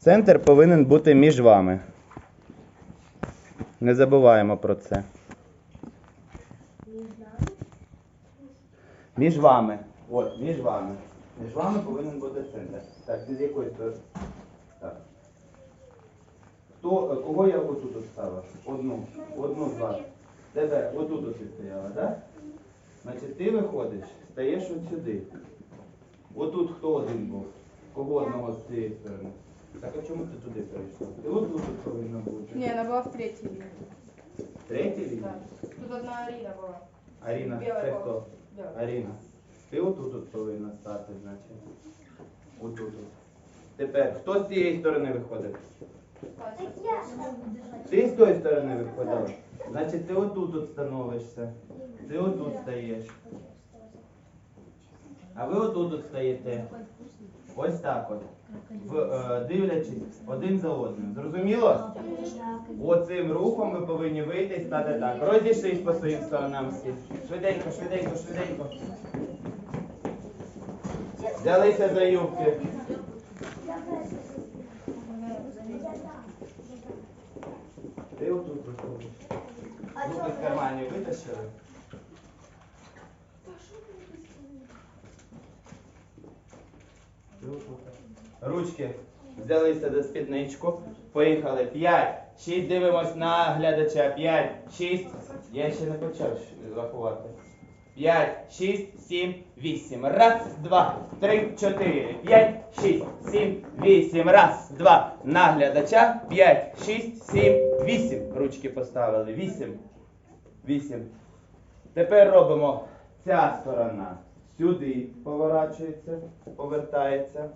Центр повинен бути між вами. Не забуваємо про це. Між вами. От, між вами. Між вами повинен бути центр. Так, з якої сторони? Так. Хто, кого я отут от? Одну. Одну з вас. Тебе отут от ти стояла, так? Значить, ти виходиш, стаєш от сюди. Отут хто один був? Кого одного з цієї сторони? Так а чому ти туди перейшла? Ти отут от повинна бути. Не, она была в третьей линии. Третій лінія? Да. Тут одна Арина была. Аріна, Біла це хто? Да. Аріна. Ти отут от повинна стати, значить. Отут от. Тепер, хто з цієї сторони виходить? Ти з тої сторони виходила? Значить, ти отут от становишся. Ти отут стаєш. А ви отут от стаєте. Ось так от. В, е, дивлячись один за одним. Зрозуміло? Оцим рухом ви повинні вийти і стати так. Розійшлись по своїм сторонам всі. Швиденько, швиденько, швиденько. Взялися за юбки. Ти отут виходиш. Руки з карманів витащили. Ти отут. Ручки взялися за спідничку. Поїхали. 5, 6, дивимось на глядача. 5, 6. Я ще не почав рахувати. 5, 6, 7, 8. Раз, два, три, чотири. 5, 6, 7, 8. Раз, два. На глядача. 5, 6, 7, 8. Ручки поставили. 8. 8. Тепер робимо ця сторона. Сюди поворачується, повертається.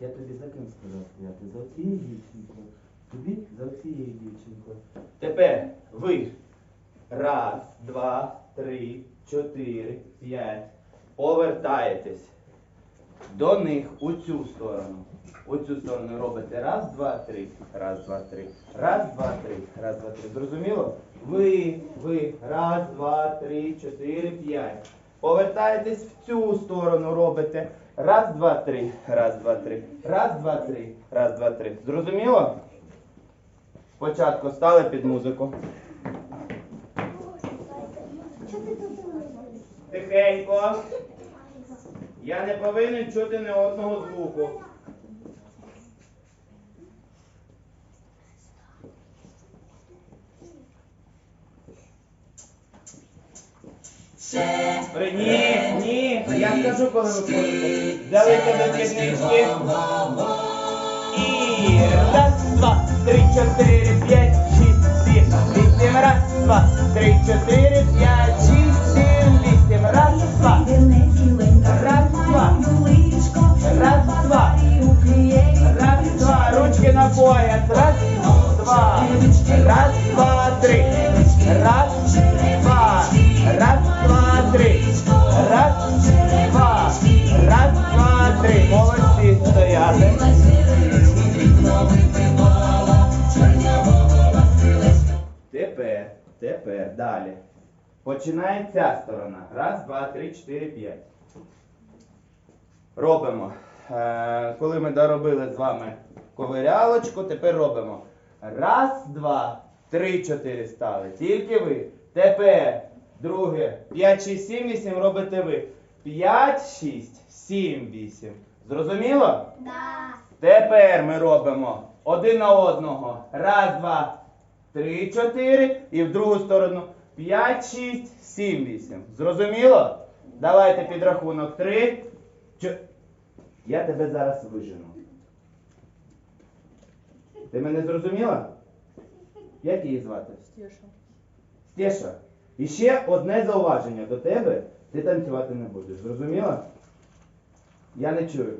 Я тобі за ким сказав стояти? За цією дівчинкою. Тобі за цією дівчинкою. Тепер ви. Раз, два, три, чотири, п'ять. Повертаєтесь до них у цю сторону. У цю сторону робите раз, два, три. Раз, два, три. Раз, два, три. Раз, два, три. Зрозуміло? Ви, ви. Раз, два, три, чотири, п'ять. Повертаєтесь в цю сторону, робите. Раз, два, три. Раз, два, три. Раз, два, три. Раз, два, три. Зрозуміло? Спочатку стали під музику. Тихенько. Я не повинен чути ні одного звуку. При- Ні, ні, я скажу, коли ви ходите. Взялися до спіднички. І раз, два, три, чотири, п'ять, шість, сім, вісім, раз, два, три, чотири, п'ять, шість, ручки. Раз, два. Раз, два, три. Раз, два. Раз, два, три. Раз, два. Раз, два, три. Молодці стояти. Тепер, тепер, далі. Починає ця сторона. Раз, два, три, чотири, п'ять. Робимо. Е, коли ми доробили з вами ковирялочку, тепер робимо. Раз, два, три, чотири стали. Тільки ви. Тепер друге. П'ять, шість, сім, вісім робите ви. П'ять, шість, сім, вісім. Зрозуміло? Тепер ми робимо один на одного. Раз, два, три, чотири. І в другу сторону. П'ять, шість, сім, вісім. Зрозуміло? Давайте підрахунок. Три. Чо... Я тебе зараз вижену. Ти мене зрозуміла? Як її звати? Стеша. Стеша. І ще одне зауваження до тебе. Ти танцювати не будеш. Зрозуміла? Я не чую.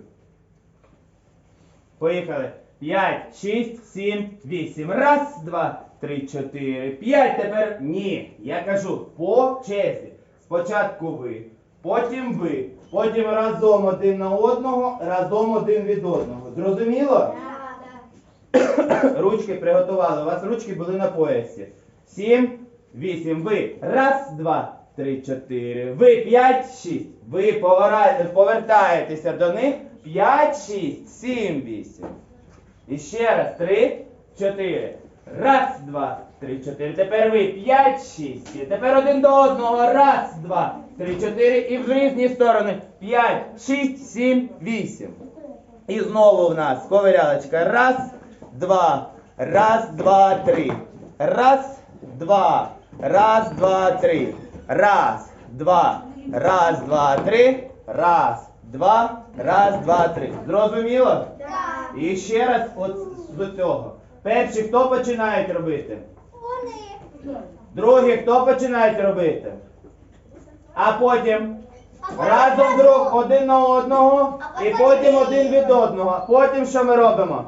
Поїхали. П'ять, шість, сім, вісім. Раз, два, три, чотири, п'ять. Тепер ні. Я кажу по черзі. Спочатку ви, потім ви, потім разом один на одного, разом один від одного. Зрозуміло? Ручки приготували. У вас ручки були на поясі. Сім, вісім. Ви. Раз, два, три, чотири. Ви п'ять, шість. Ви повертаєтеся до них. П'ять, шість, сім, вісім. І ще раз. Три, чотири. Раз, два, три, чотири. Тепер ви п'ять, шість. Тепер один до одного. Раз, два, три, чотири. І в різні сторони. П'ять, шість, сім, вісім. І знову в нас ковирялочка. Раз, два, раз, два, три. Раз, два, раз, два, три. Раз, два, раз, два, три. Раз, два, раз, два, три. Зрозуміло? Так. І ще раз от з цього. Перший хто починають робити? Вони. Другий хто починають робити? А потім разом друг один на одного і потім один від одного. Потім що ми робимо?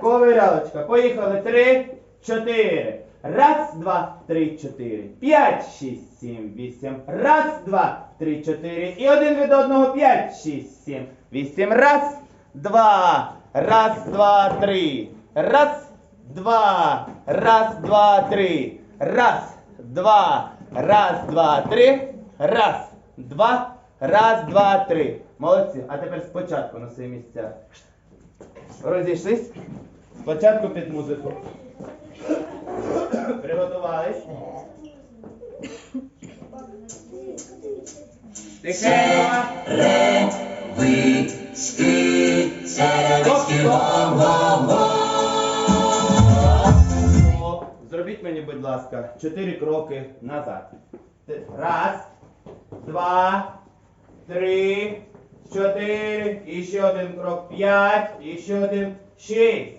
Ковирялочка. Поїхали. Три, чотири. Раз, два, три, чотири. П'ять, шість, сім, вісім. Раз, два, три, чотири. І один від одного. П'ять, шість, сім, вісім. Раз, два. Раз, два, три. Раз, два. Раз, два, три. Раз, два. Раз, два, три. Раз, два. Раз, два, три. Молодці. А тепер спочатку на свої місця. Розійшлись? Спочатку під музику. Приготувались? Тихенько. Зробіть мені, будь ласка, чотири кроки назад. Раз, два, три, чотири, і ще один крок, п'ять, і ще один, шість.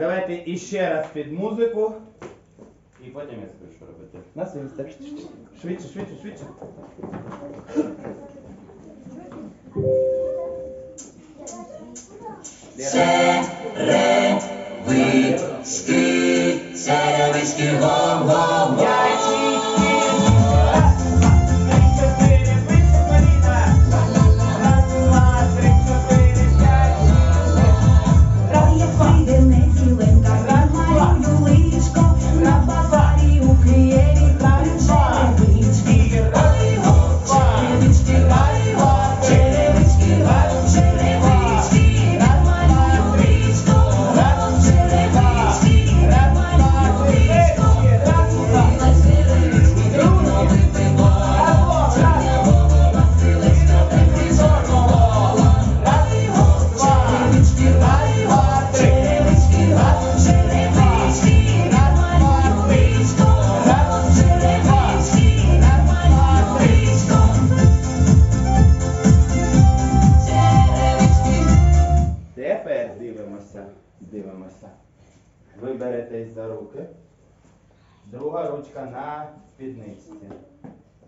давайте іще раз під музику. І потім я скажу, що робити. На свій місця. Швидше, швидше, швидше. П'ять, шість, сім. Дивимося. Ви беретесь за руки. Друга ручка на спідниці.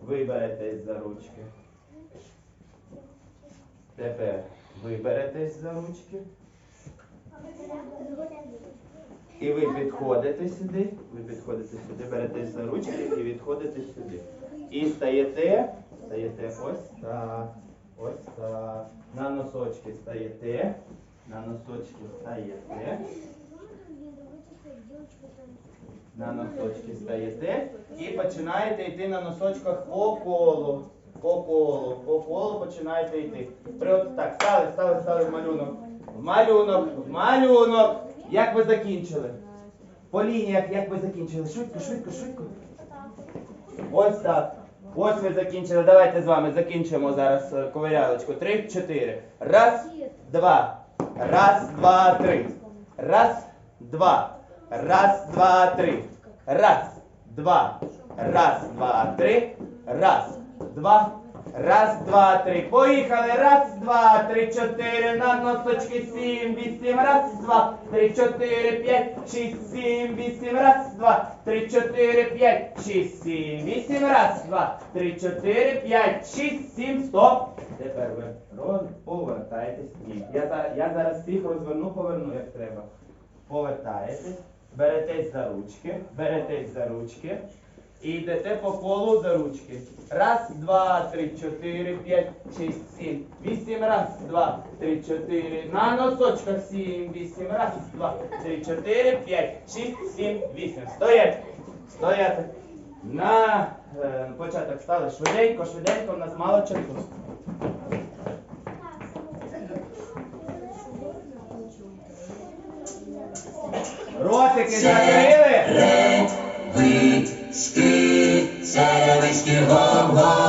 Ви беретесь за ручки. Тепер ви беретесь за ручки. І ви підходите сюди. Ви підходите сюди, беретесь за ручки і відходите сюди. І стаєте, стаєте ось так, ось так. На носочки стаєте. На носочки стаєте. На носочки стаєте і починаєте йти на носочках по колу. по колу, по колу починаєте йти. От так, стали, стали, стали в малюнок. В малюнок, в малюнок. Як ви закінчили? По лініях, як ви закінчили? Швидко, швидко, швидко. Ось так. Ось ви закінчили. Давайте з вами закінчимо зараз е, ковирялочку. Три, чотири. Раз, два. Раз, два, три. Раз, два. Раз, два, три. Раз, два. Раз, два, три. Раз, два. Раз, два, три. Поїхали. Раз, два, три, чотири. На носочки сім, вісім. Раз, два, три, чотири, п'ять, шість, сім, вісім. Раз, два, три, чотири, п'ять, шість, сім, вісім. Раз, два, три, чотири, п'ять, шість, сім. Стоп. Тепер ви повертаєтесь. Ні. Я, я зараз всіх розверну, поверну, як треба. Повертаєтесь, беретесь за ручки, беретесь за ручки. І йдете по колу за ручки. Раз, два, три, чотири, п'ять, шість, сім, вісім. Раз, два, три, чотири. На носочках сім, вісім. Раз, два, три, чотири, п'ять, шість, сім, вісім. Стоять! Стояти. На е, початок стали швиденько, швиденько, у нас мало часу. Ротики закрили. Bye.